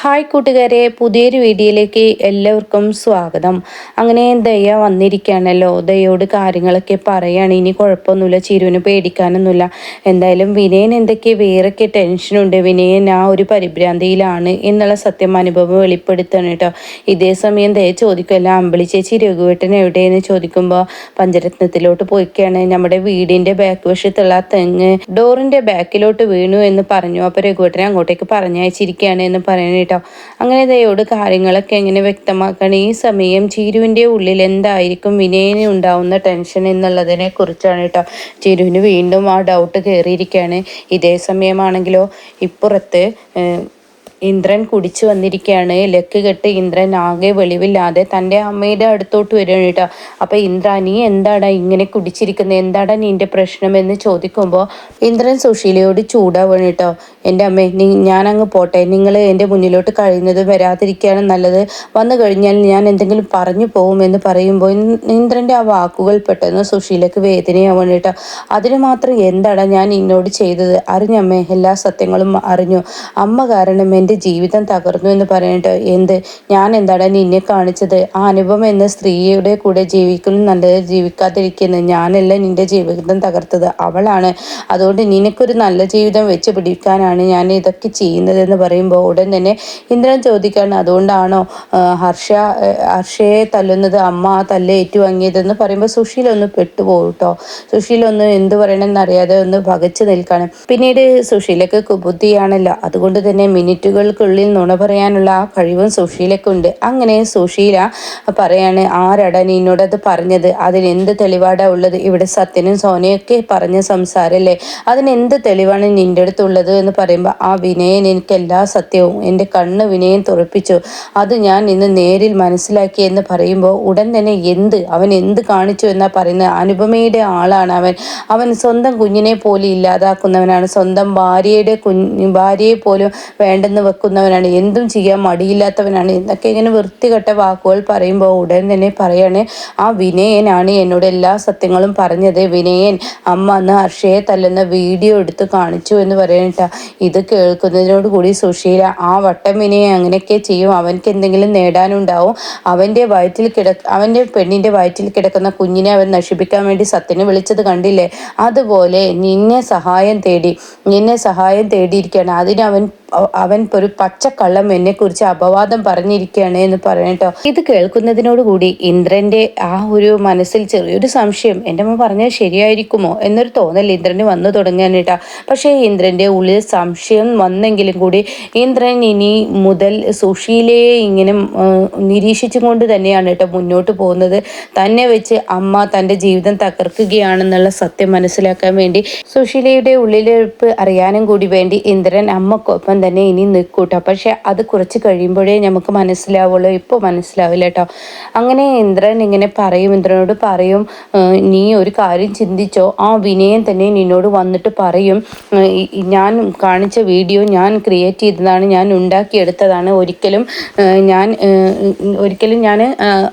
Hi കൂട്ടുകാരെ പുതിയൊരു വീഡിയോയിലേക്ക് എല്ലാവർക്കും സ്വാഗതം. അങ്ങനെ ദയ വന്നിരിക്കുകയാണല്ലോ. ദയോട് കാര്യങ്ങളൊക്കെ പറയുകയാണ് ഇനി കുഴപ്പമൊന്നുമില്ല. ചിരുവിന് പേടിക്കാനൊന്നുമില്ല. എന്തായാലും വിനയൻ എന്തൊക്കെ വേറൊക്കെ ടെൻഷനുണ്ട് വിനയൻ ആ ഒരു പരിഭ്രാന്തിയിലാണ് എന്നുള്ള സത്യം അനുഭവം വെളിപ്പെടുത്തണം കേട്ടോ. ഇതേ സമയം ദയ ചോദിക്കുമല്ല അമ്പിളി ചേച്ചി രഘുവേട്ടൻ എവിടെയെന്ന് ചോദിക്കുമ്പോൾ പഞ്ചരത്നത്തിലോട്ട് പോയിക്കാണ്. നമ്മുടെ വീടിന്റെ ബാക്ക് വശത്തുള്ള തെങ്ങ് ഡോറിന്റെ ബാക്കിലോട്ട് വീണു എന്ന് പറഞ്ഞു. അപ്പോൾ രഘുവേട്ടനെ അങ്ങോട്ടേക്ക് പറഞ്ഞയച്ചിരിക്കുകയാണ് എന്ന് പറയുന്നത് കേട്ടോ. അങ്ങനെ ദയോട് കാര്യങ്ങളൊക്കെ എങ്ങനെ വ്യക്തമാക്കണം? ഈ സമയം ചീരുവിന്റെ ഉള്ളിൽ എന്തായിരിക്കും? വിനയന് ഉണ്ടാവുന്ന ടെൻഷൻ എന്നുള്ളതിനെ കുറിച്ചാണ് കേട്ടോ. ചീരുവിന് വീണ്ടും ആ ഡൗട്ട് കയറിയിരിക്കുകയാണ് ഇതേ സമയമാണെങ്കിലോ? ഇപ്പുറത്ത് ഇന്ദ്രൻ കുടിച്ചു വന്നിരിക്കുകയാണ് ലക്ക് കെട്ട് ഇന്ദ്രൻ ആകെ വെളിവില്ലാതെ തന്റെ അമ്മയുടെ അടുത്തോട്ട് വരികയാണ് കേട്ടോ. അപ്പോൾ ഇന്ദ്ര നീ എന്താടാ ഇങ്ങനെ കുടിച്ചിരിക്കുന്നത്? എന്താടാ നിന്റെ പ്രശ്നം എന്ന് ചോദിക്കുമ്പോൾ ഇന്ദ്രൻ സുശീലയോട് ചൂടാവുകയാണ് കേട്ടോ. എന്റെ അമ്മ നീ ഞാനങ്ങ് പോട്ടെ. നിങ്ങൾ എന്റെ മുന്നിലോട്ട് കഴിയുന്നത് വരാതിരിക്കുകയാണ് നല്ലത്. വന്നു കഴിഞ്ഞാൽ ഞാൻ എന്തെങ്കിലും പറഞ്ഞു പോകുമെന്ന് പറയുമ്പോൾ ഇന്ദ്രന്റെ ആ വാക്കുകൾ പെട്ടെന്ന് സുശീലക്ക് വേദനയാവുകയാണ് കേട്ടോ. അതിന് മാത്രം എന്താടാ ഞാൻ ഇന്നോട് ചെയ്തത്? അറിഞ്ഞമ്മേ എല്ലാ സത്യങ്ങളും അറിഞ്ഞു. അമ്മ കാരണം എന്റെ ജീവിതം തകർന്നു എന്ന് പറഞ്ഞിട്ട് എന്ത്? ഞാൻ എന്താണ് നിന്നെ കാണിച്ചത്? ആ അനുഭവം എന്ന സ്ത്രീയുടെ കൂടെ ജീവിക്കുന്നു നല്ലത് ജീവിക്കാതിരിക്കുന്നത് ഞാനല്ല നിന്റെ ജീവിതം തകർത്തത്. അവളാണ്. അതുകൊണ്ട് നിനക്കൊരു നല്ല ജീവിതം വെച്ച് പിടിക്കാനാണ് ഞാൻ ഇതൊക്കെ ചെയ്യുന്നതെന്ന് പറയുമ്പോൾ ഉടൻ തന്നെ ഇന്ദ്രൻ ചോദിക്കാണ് അതുകൊണ്ടാണോ ഹർഷ ഹർഷയെ തല്ലുന്നത് അമ്മ തല്ല് ഏറ്റുവാങ്ങിയതെന്ന് പറയുമ്പോൾ സുശീൽ ഒന്ന് പെട്ടുപോകും കേട്ടോ സുശീൽ ഒന്ന് എന്ത് പറയണമെന്ന് അറിയാതെ ഒന്ന് പകച്ചു നിൽക്കണം പിന്നീട് സുശീലക്ക് ബുദ്ധിയാണല്ലോ. അതുകൊണ്ട് തന്നെ മിനിറ്റുകൾ മിനിറ്റുകൾക്കുള്ളിൽ നുണ പറയാനുള്ള ആ കഴിവും സുശീലക്കുണ്ട്. അങ്ങനെ സുശീല പറയാണ് ആരട നിന്നോടത് പറഞ്ഞത്? അതിനെന്ത് തെളിവാടാ ഉള്ളത്? ഇവിടെ സത്യനും സോനയൊക്കെ പറഞ്ഞ സംസാരല്ലേ? അതിനെന്ത് തെളിവാണ് നിന്റെ അടുത്തുള്ളത് എന്ന് പറയുമ്പോൾ ആ വിനയൻ എനിക്ക് എല്ലാ സത്യവും. എന്റെ കണ്ണ് വിനയൻ തുറപ്പിച്ചു. അത് ഞാൻ ഇന്ന് നേരിൽ മനസ്സിലാക്കി എന്ന് പറയുമ്പോൾ ഉടൻ തന്നെ എന്ത്? അവൻ എന്ത് കാണിച്ചു എന്നാ പറയുന്നത്? അനുപമയുടെ ആളാണ് അവൻ. അവൻ സ്വന്തം കുഞ്ഞിനെ പോലും ഇല്ലാതാക്കുന്നവനാണ്. സ്വന്തം ഭാര്യയുടെ കുഞ്ഞ് ഭാര്യയെ പോലും വേണ്ടെന്ന് വെക്കുന്നവനാണ് എന്തും ചെയ്യാൻ മടിയില്ലാത്തവനാണ് എന്നൊക്കെ ഇങ്ങനെ വൃത്തികെട്ട വാക്കുകൾ പറയുമ്പോൾ ഉടൻ തന്നെ പറയാണ് ആ വിനയനാണ് എന്നോട് എല്ലാ സത്യങ്ങളും പറഞ്ഞത്. വിനയൻ അമ്മ അന്ന് ഹർഷയെ തല്ലുന്ന വീഡിയോ എടുത്ത് കാണിച്ചു എന്ന് പറയണ്ട ഇത് കേൾക്കുന്നതിനോട് കൂടി സുശീല ആ വട്ടം വിനയെ അങ്ങനെയൊക്കെ ചെയ്യും. അവൻക്ക് എന്തെങ്കിലും നേടാനുണ്ടാവും. അവന്റെ വയറ്റിൽ കിട അവന്റെ പെണ്ണിന്റെ വയറ്റിൽ കിടക്കുന്ന കുഞ്ഞിനെ അവൻ നശിപ്പിക്കാൻ വേണ്ടി സത്യനെ വിളിച്ചത് കണ്ടില്ലേ? അതുപോലെ നിന്നെ സഹായം തേടി നിന്നെ സഹായം തേടിയിരിക്കുകയാണ്. അതിന് അവൻ അവൻ ഒരു പച്ചക്കള്ളം എന്നെ കുറിച്ച് അപവാദം പറഞ്ഞിരിക്കുകയാണ് എന്ന് പറയട്ടോ ഇത് കേൾക്കുന്നതിനോടുകൂടി ഇന്ദ്രന്റെ ആ ഒരു മനസ്സിൽ ചെറിയൊരു സംശയം എന്റെ അമ്മ പറഞ്ഞാൽ ശരിയായിരിക്കുമോ? എന്നൊരു തോന്നൽ ഇന്ദ്രന് വന്നു തുടങ്ങാനിട്ടാ പക്ഷേ ഇന്ദ്രന്റെ ഉള്ളിൽ സംശയം വന്നെങ്കിലും കൂടി ഇന്ദ്രൻ ഇനി മുതൽ സുഷീലയെ ഇങ്ങനെ നിരീക്ഷിച്ചുകൊണ്ട് തന്നെയാണ് കേട്ടോ മുന്നോട്ട് പോകുന്നത്. തന്നെ വെച്ച് അമ്മ തന്റെ ജീവിതം തകർക്കുകയാണെന്നുള്ള സത്യം മനസ്സിലാക്കാൻ വേണ്ടി സുശീലയുടെ ഉള്ളിലെ അറിയാനും കൂടി വേണ്ടി ഇന്ദ്രൻ അമ്മക്കൊപ്പം തന്നെ ഇനി നിൽക്കൂട്ടോ. പക്ഷെ അത് കുറച്ച് കഴിയുമ്പോഴേ നമുക്ക് മനസ്സിലാവുള്ളൂ. ഇപ്പോൾ മനസ്സിലാവില്ല കേട്ടോ. അങ്ങനെ ഇന്ദ്രൻ ഇങ്ങനെ പറയും ഇന്ദ്രനോട് പറയും നീ ഒരു കാര്യം ചിന്തിച്ചോ? ആ വിനയം തന്നെ നിന്നോട് വന്നിട്ട് പറയും ഞാൻ കാണിച്ച വീഡിയോ ഞാൻ ക്രിയേറ്റ് ചെയ്തതാണ് ഞാൻ ഉണ്ടാക്കിയെടുത്തതാണ്. ഒരിക്കലും ഞാൻ ഒരിക്കലും ഞാൻ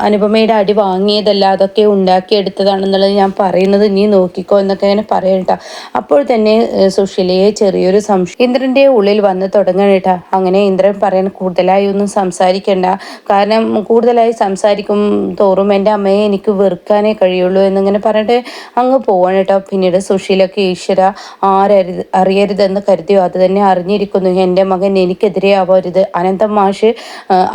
അനുപമയുടെ അടി വാങ്ങിയതല്ല അതൊക്കെ ഉണ്ടാക്കിയെടുത്തതാണെന്നുള്ളത് ഞാൻ പറയുന്നത് നീ നോക്കിക്കോ എന്നൊക്കെ ഇങ്ങനെ പറയട്ടോ അപ്പോൾ തന്നെ സുഷിലയെ ചെറിയൊരു സംശയം. ഇന്ദ്രന്റെ ഉള്ളിൽ വന്ന് തുടങ്ങണേട്ടാ. അങ്ങനെ ഇന്ദ്രൻ പറയാൻ കൂടുതലായി ഒന്നും സംസാരിക്കണ്ട. കാരണം കൂടുതലായി സംസാരിക്കും തോറും എന്റെ അമ്മയെ എനിക്ക് വെറുക്കാനേ കഴിയുള്ളൂ എന്നിങ്ങനെ പറഞ്ഞിട്ട് അങ്ങ് പോവാണ് കേട്ടോ പിന്നീട് സുശീലൊക്കെ ഈശ്വര ആരരുത് അറിയരുതെന്ന് കരുതിയോ? അത് തന്നെ അറിഞ്ഞിരിക്കുന്നു. എന്റെ മകൻ എനിക്കെതിരെ ആവരുത് അനന്തം മാഷ്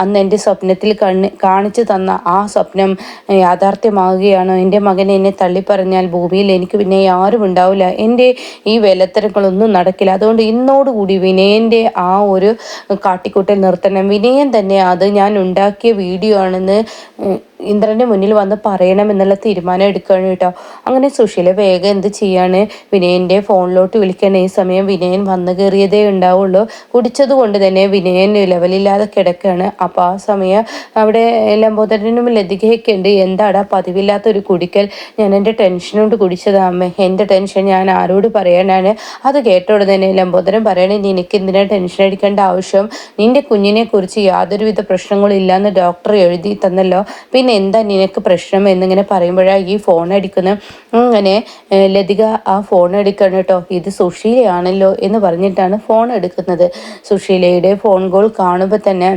അന്ന് എന്റെ സ്വപ്നത്തിൽ കണ്ണ് കാണിച്ചു തന്ന ആ സ്വപ്നം യാഥാർത്ഥ്യമാകുകയാണ്. എന്റെ മകൻ എന്നെ തള്ളിപ്പറഞ്ഞാൽ ഭൂമിയിൽ എനിക്ക് പിന്നെ ആരും ഉണ്ടാവില്ല എന്റെ ഈ വിലത്തരങ്ങളൊന്നും നടക്കില്ല. അതുകൊണ്ട് ഇന്നോടുകൂടി വിനയന്റെ ആ ഒരു കാട്ടിക്കൂട്ടൽ നിർത്തണം. വിനയൻ തന്നെ അത് ഞാൻ ഉണ്ടാക്കിയ വീഡിയോ ആണെന്ന് ഇന്ദ്രന്റെ മുന്നിൽ വന്ന് പറയണം എന്നുള്ള തീരുമാനം എടുക്കുകയാണ് കേട്ടോ. അങ്ങനെ സുശീല വേഗം എന്ത് ചെയ്യാണ്? വിനയന്റെ ഫോണിലോട്ട് വിളിക്കാൻ ഈ സമയം വിനയൻ വന്നു കയറിയതേ ഉണ്ടാവുള്ളൂ. കുടിച്ചത് കൊണ്ട് തന്നെ വിനയൻ ലെവലില്ലാതെ കിടക്കുകയാണ്. അപ്പോൾ ആ സമയം അവിടെ ലംബോദരനും ലതികയൊക്കെ ഉണ്ട്. എന്താടാ പതിവില്ലാത്തൊരു കുടിക്കൽ? ഞാൻ എന്റെ ടെൻഷനോട് കുടിച്ചതാ അമ്മ. എന്റെ ടെൻഷൻ ഞാൻ ആരോട് പറയാനാണ്? അത് കേട്ടോടെ തന്നെ ലംബോദരൻ പറയണേ നിനക്ക് എന്തിനാ ടെൻഷൻ അടിക്കേണ്ട ആവശ്യം? നിന്റെ കുഞ്ഞിനെ കുറിച്ച് യാതൊരുവിധ പ്രശ്നങ്ങളും ഇല്ലയെന്ന് ഡോക്ടർ എഴുതി തന്നല്ലോ. പിന്നെ ഇങ്ങനെ എന്താ നിനക്ക് പ്രശ്നം എന്നിങ്ങനെ പറയുമ്പോഴാണ് ഈ ഫോൺ അടിക്കുന്ന? അങ്ങനെ ലതിക ആ ഫോൺ എടുക്കണം കേട്ടോ. ഇത് സുശീലയാണല്ലോ എന്ന് പറഞ്ഞിട്ടാണ് ഫോൺ എടുക്കുന്നത്. സുശീലയുടെ ഫോൺ കോൾ കാണുമ്പോൾ തന്നെ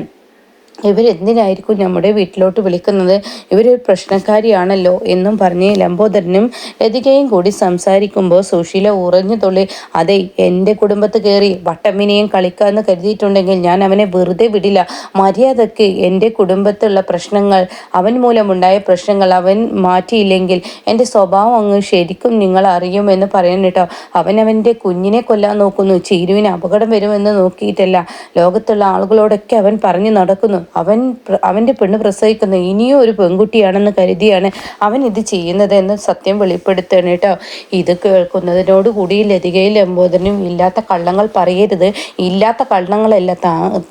ഇവരെന്തിനായിരിക്കും നമ്മുടെ വീട്ടിലോട്ട് വിളിക്കുന്നത്? ഇവരൊരു പ്രശ്നക്കാരിയാണല്ലോ എന്നും പറഞ്ഞ് ലംബോദരനും ലതികയും കൂടി സംസാരിക്കുമ്പോൾ സുശീല ഉറഞ്ഞു തുള്ളി അതെ എന്റെ കുടുംബത്ത് കയറി വട്ടമ്മിനെയും കളിക്കാമെന്ന് കരുതിയിട്ടുണ്ടെങ്കിൽ ഞാൻ അവനെ വെറുതെ വിടില്ല. മര്യാദയ്ക്ക് എന്റെ കുടുംബത്തുള്ള പ്രശ്നങ്ങൾ അവൻ മൂലമുണ്ടായ പ്രശ്നങ്ങൾ അവൻ മാറ്റിയില്ലെങ്കിൽ എന്റെ സ്വഭാവം അങ്ങ് ശരിക്കും നിങ്ങൾ അറിയുമെന്ന് പറയാൻ കേട്ടോ. അവൻ അവന്റെ കുഞ്ഞിനെ കൊല്ലാൻ നോക്കുന്നു ചീരുവിന് അപകടം വരുമെന്ന് നോക്കിയിട്ടല്ല. ലോകത്തുള്ള ആളുകളോടൊക്കെ അവൻ പറഞ്ഞു നടക്കുന്നു. അവൻ അവന്റെ പെണ്ണ് പ്രസവിക്കുന്ന ഇനിയും ഒരു പെൺകുട്ടിയാണെന്ന് കരുതിയാണ് അവൻ ഇത് ചെയ്യുന്നത് എന്ന് സത്യം വെളിപ്പെടുത്തണം കേട്ടോ. ഇത് കേൾക്കുന്നതിനോട് കൂടി ലതികയിൽ ലംബോദരനും ഇല്ലാത്ത കള്ളങ്ങൾ പറയരുത്. ഇല്ലാത്ത കള്ളങ്ങളല്ല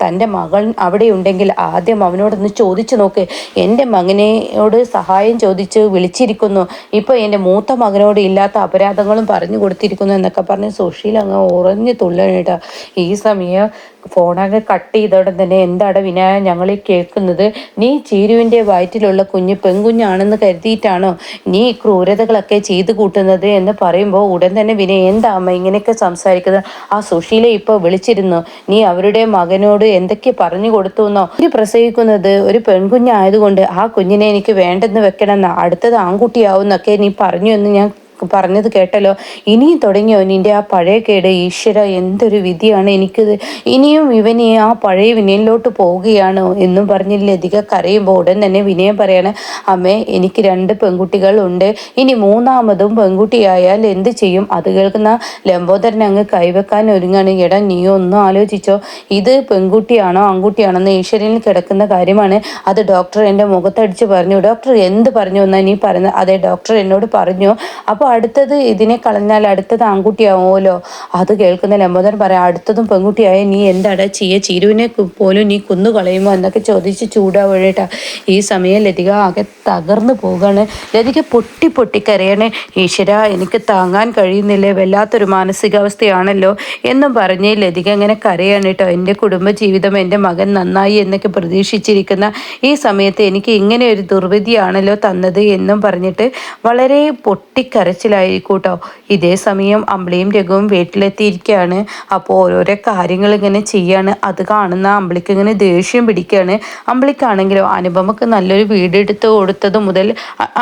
തന്റെ മകൾ അവിടെ ഉണ്ടെങ്കിൽ ആദ്യം അവനോടൊന്ന് ചോദിച്ചു നോക്ക്. എന്റെ മകനോട് സഹായം ചോദിച്ച് വിളിച്ചിരിക്കുന്നു. ഇപ്പോൾ എന്റെ മൂത്ത മകനോട് ഇല്ലാത്ത അപരാധങ്ങളും പറഞ്ഞു കൊടുത്തിരിക്കുന്നു എന്നൊക്കെ പറഞ്ഞ് സുഷീൽ അങ്ങ് ഉറഞ്ഞു തുള്ളണേട്ടാ ഈ സമയം ഫോണൊക്കെ കട്ട് ചെയ്തോടെ തന്നെ എന്താണ് വിനായ ഞങ്ങളെ കേൾക്കുന്നത്? നീ ചീരുവിന്റെ വയറ്റിലുള്ള കുഞ്ഞ് പെൺകുഞ്ഞാണെന്ന് കരുതിയിട്ടാണോ നീ ക്രൂരതകളൊക്കെ ചെയ്തു കൂട്ടുന്നത് എന്ന് പറയുമ്പോൾ ഉടൻ തന്നെ വിനയ എന്താ അമ്മ ഇങ്ങനെയൊക്കെ സംസാരിക്കുന്നത്? ആ സുശീല ഇപ്പോൾ വിളിച്ചിരുന്നു. നീ അവരുടെ മകനോട് എന്തൊക്കെ പറഞ്ഞു കൊടുത്തു എന്നോ? ഇനി പ്രസവിക്കുന്നത് ഒരു പെൺകുഞ്ഞായതുകൊണ്ട് ആ കുഞ്ഞിനെ എനിക്ക് വേണ്ടെന്ന് വെക്കണമെന്ന? അടുത്തത് ആൺകുട്ടിയാവും എന്നൊക്കെ നീ പറഞ്ഞു എന്ന് ഞാൻ പറഞ്ഞത് കേട്ടല്ലോ. ഇനിയും തുടങ്ങിയോ? നിന്റെ ആ പഴയ കേട് ഈശ്വര എന്തൊരു വിധിയാണ് എനിക്കത്? ഇനിയും ഇവനെ ആ പഴയ വിനയനിലോട്ട് പോവുകയാണോ എന്നും പറഞ്ഞ് ലതിക കരയുമ്പോൾ ഉടൻ തന്നെ വിനയം പറയാണ് അമ്മേ എനിക്ക് രണ്ട് പെൺകുട്ടികൾ ഉണ്ട് ഇനി മൂന്നാമതും പെൺകുട്ടിയായാൽ എന്ത് ചെയ്യും? അത് കേൾക്കുന്ന ലംബോദരൻ അങ്ങ് കൈവെക്കാൻ ഒരുങ്ങാണ്. എടാ നീ ഒന്നും ആലോചിച്ചോ. ഇത് പെൺകുട്ടിയാണോ ആൺകുട്ടിയാണോ എന്ന് ഈശ്വരനിൽ കിടക്കുന്ന കാര്യമാണ്. അത് ഡോക്ടർ എന്റെ മുഖത്തടിച്ച് പറഞ്ഞു. ഡോക്ടർ എന്ത് പറഞ്ഞു എന്നാ നീ പറയുന്നത്? അതെ ഡോക്ടർ എന്നോട് പറഞ്ഞു. അപ്പോൾ അടുത്തത് ഇതിനെ കളഞ്ഞാൽ അടുത്തത് ആൺകുട്ടിയാവുമല്ലോ? അത് കേൾക്കുന്ന ലംബോദരൻ പറയാം അടുത്തതും പെൺകുട്ടിയായ നീ എന്താടാ ചെയ്യ? ചിരുവിനെ പോലും നീ കുന്നു കളയുമോ എന്നൊക്കെ ചോദിച്ച് ചൂടാവഴിട്ടാ ഈ സമയം ലതിക ആകെ തകർന്നു പോവുകയാണ്. ലതിക പൊട്ടി പൊട്ടി കരയണേ. ഈശ്വര എനിക്ക് താങ്ങാൻ കഴിയുന്നില്ലേ? വല്ലാത്തൊരു മാനസികാവസ്ഥയാണല്ലോ. എന്നും പറഞ്ഞ് ലതിക ഇങ്ങനെ കരയാണ് കേട്ടോ. എന്റെ കുടുംബജീവിതം എന്റെ മകൻ നന്നായി എന്നൊക്കെ പ്രതീക്ഷിച്ചിരിക്കുന്ന ഈ സമയത്ത് എനിക്ക് ഇങ്ങനെ ഒരു ദുർവിധിയാണല്ലോ തന്നത് എന്നും പറഞ്ഞിട്ട് വളരെ പൊട്ടിക്കരച്ച് കരച്ചിലായിരിക്കൂട്ടോ. ഇതേ സമയം അമ്പിളിയും രഘുവും വീട്ടിലെത്തിയിരിക്കുകയാണ് അപ്പോൾ ഓരോരോ കാര്യങ്ങൾ ഇങ്ങനെ ചെയ്യാണ്. അത് കാണുന്ന അമ്പിളിക്ക് ഇങ്ങനെ ദേഷ്യം പിടിക്കുകയാണ് അമ്പിളിക്കാണെങ്കിലോ അനുപമക്ക് നല്ലൊരു വീട് എടുത്ത് കൊടുത്തത് മുതൽ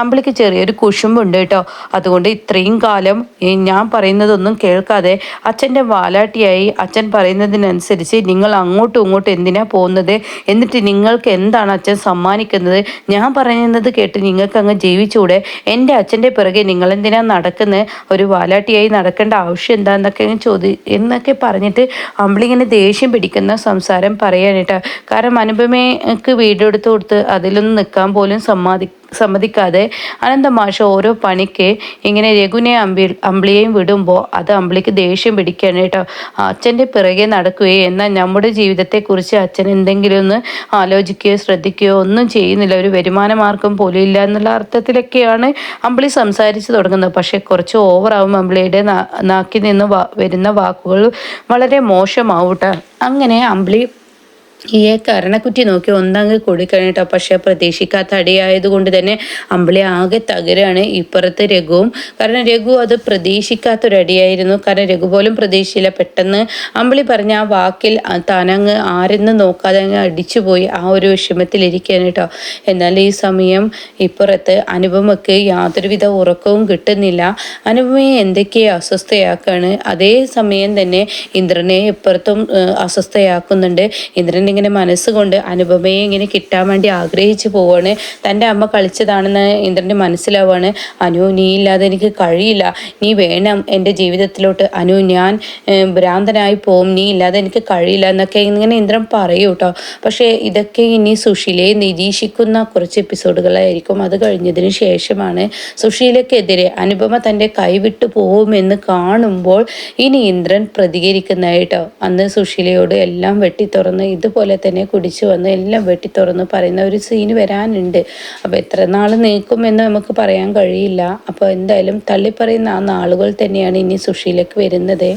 അമ്പിളിക്ക് ചെറിയൊരു കുശുമ്പുണ്ട് കേട്ടോ. അതുകൊണ്ട് ഇത്രയും കാലം ഞാൻ പറയുന്നതൊന്നും കേൾക്കാതെ അച്ഛന്റെ വാലാട്ടിയായി. അച്ഛൻ പറയുന്നതിനനുസരിച്ച് നിങ്ങൾ അങ്ങോട്ടും ഇങ്ങോട്ടും എന്തിനാ പോകുന്നത്? എന്നിട്ട് നിങ്ങൾക്ക് എന്താണ് അച്ഛൻ സമ്മാനിക്കുന്നത്? ഞാൻ പറയുന്നത് കേട്ട് നിങ്ങൾക്ക് അങ്ങ് ജീവിച്ചൂടെ? എന്റെ അച്ഛന്റെ പിറകെ നിങ്ങൾ എന്തിനാ നടക്കുന്നത് ഒരു വാലാട്ടിയായി നടക്കേണ്ട ആവശ്യം എന്താന്നൊക്കെ ചോദി എന്നൊക്കെ പറഞ്ഞിട്ട് അമ്പിളിങ്ങനെ ദേഷ്യം പിടിക്കുന്ന സംസാരം പറയാനായിട്ടാണ് കാരണം അനുപമയ്ക്ക് വീടെടുത്ത് കൊടുത്ത് അതിലൊന്നും നിൽക്കാൻ പോലും സമ്മതി സമ്മതിക്കാതെ അനന്തമാഷ ഓരോ പണിക്ക് ഇങ്ങനെ രഘുനെ അമ്പി അമ്പിളിയെയും വിടുമ്പോൾ അത് അമ്പിളിക്ക് ദേഷ്യം പിടിക്കുകയാണ് കേട്ടോ. അച്ഛന്റെ പിറകെ നടക്കുകയോ എന്നാൽ നമ്മുടെ ജീവിതത്തെക്കുറിച്ച് അച്ഛൻ എന്തെങ്കിലും ഒന്ന് ആലോചിക്കുകയോ ശ്രദ്ധിക്കുകയോ ഒന്നും ചെയ്യുന്നില്ല. ഒരു വരുമാന മാർഗം പോലും ഇല്ല എന്നുള്ള അർത്ഥത്തിലൊക്കെയാണ് അമ്പിളി സംസാരിച്ചു തുടങ്ങുന്നത്. പക്ഷേ കുറച്ച് ഓവറാവും അമ്പിളിയുടെ നാക്കിൽ നിന്ന് വരുന്ന വാക്കുകൾ വളരെ മോശമാവട്ടെ. അങ്ങനെ അമ്പിളി ഈ കരണക്കുറ്റി നോക്കി ഒന്നങ്ങ് കൂടിക്കഴിഞ്ഞിട്ടോ. പക്ഷെ പ്രതീക്ഷിക്കാത്ത അടിയായതുകൊണ്ട് തന്നെ അമ്പിളി ആകെ തകരാണ് ഇപ്പുറത്ത് രഘുവും. കാരണം രഘു അത് പ്രതീക്ഷിക്കാത്തൊരടിയായിരുന്നു കാരണം രഘു പോലും പ്രതീക്ഷിച്ചില്ല. പെട്ടെന്ന് അമ്പിളി പറഞ്ഞ ആ വാക്കിൽ താനങ്ങ് ആരെന്ന് നോക്കാതെ അങ്ങ് അടിച്ചുപോയി ആ ഒരു വിഷമത്തിലിരിക്കുകയാണ് കേട്ടോ. എന്നാൽ ഈ സമയം ഇപ്പുറത്ത് അനുപമയ്ക്ക് യാതൊരുവിധ ഉറക്കവും കിട്ടുന്നില്ല. അനുപമയെ എന്തൊക്കെയോ അസ്വസ്ഥയാക്കാണ്. അതേ സമയം തന്നെ ഇന്ദ്രനെ ഇപ്പുറത്തും അസ്വസ്ഥയാക്കുന്നുണ്ട്. ഇന്ദ്രൻ ഇങ്ങനെ മനസ്സുകൊണ്ട് അനുപമയെ ഇങ്ങനെ കിട്ടാൻ വേണ്ടി ആഗ്രഹിച്ചു പോവാണ്. തന്റെ അമ്മ കളിച്ചതാണെന്ന് ഇന്ദ്രന്റെ മനസ്സിലാവാണ്. അനു നീ ഇല്ലാതെ എനിക്ക് കഴിയില്ല. നീ വേണം എന്റെ ജീവിതത്തിലോട്ട്. അനു ഞാൻ ഭ്രാന്തനായി പോവും. നീ ഇല്ലാതെ എനിക്ക് കഴിയില്ല എന്നൊക്കെ ഇങ്ങനെ ഇന്ദ്രൻ പറയൂ കേട്ടോ. പക്ഷേ ഇതൊക്കെ ഇനി സുശീലയെ നിരീക്ഷിക്കുന്ന കുറച്ച് എപ്പിസോഡുകളായിരിക്കും. അത് കഴിഞ്ഞതിന് ശേഷമാണ് സുഷീലക്കെതിരെ അനുപമ തന്റെ കൈവിട്ടു പോകുമെന്ന് കാണുമ്പോൾ ഇനി ഇന്ദ്രൻ പ്രതികരിക്കുന്നതായിട്ടോ അന്ന് സുശീലയോട് എല്ലാം വെട്ടി തുറന്ന് ഇത് പോലെ തന്നെ കുടിച്ചു വന്ന് എല്ലാം വെട്ടി തുറന്ന് പറയുന്ന ഒരു സീന് വരാനുണ്ട്. അപ്പോൾ എത്ര നാൾ നീക്കുമെന്ന് നമുക്ക് പറയാൻ കഴിയില്ല. അപ്പോൾ എന്തായാലും തള്ളിപ്പറയുന്ന ആ നാളുകൾ തന്നെയാണ് ഇനി സുഷിയിലേക്ക് വരുന്നത്.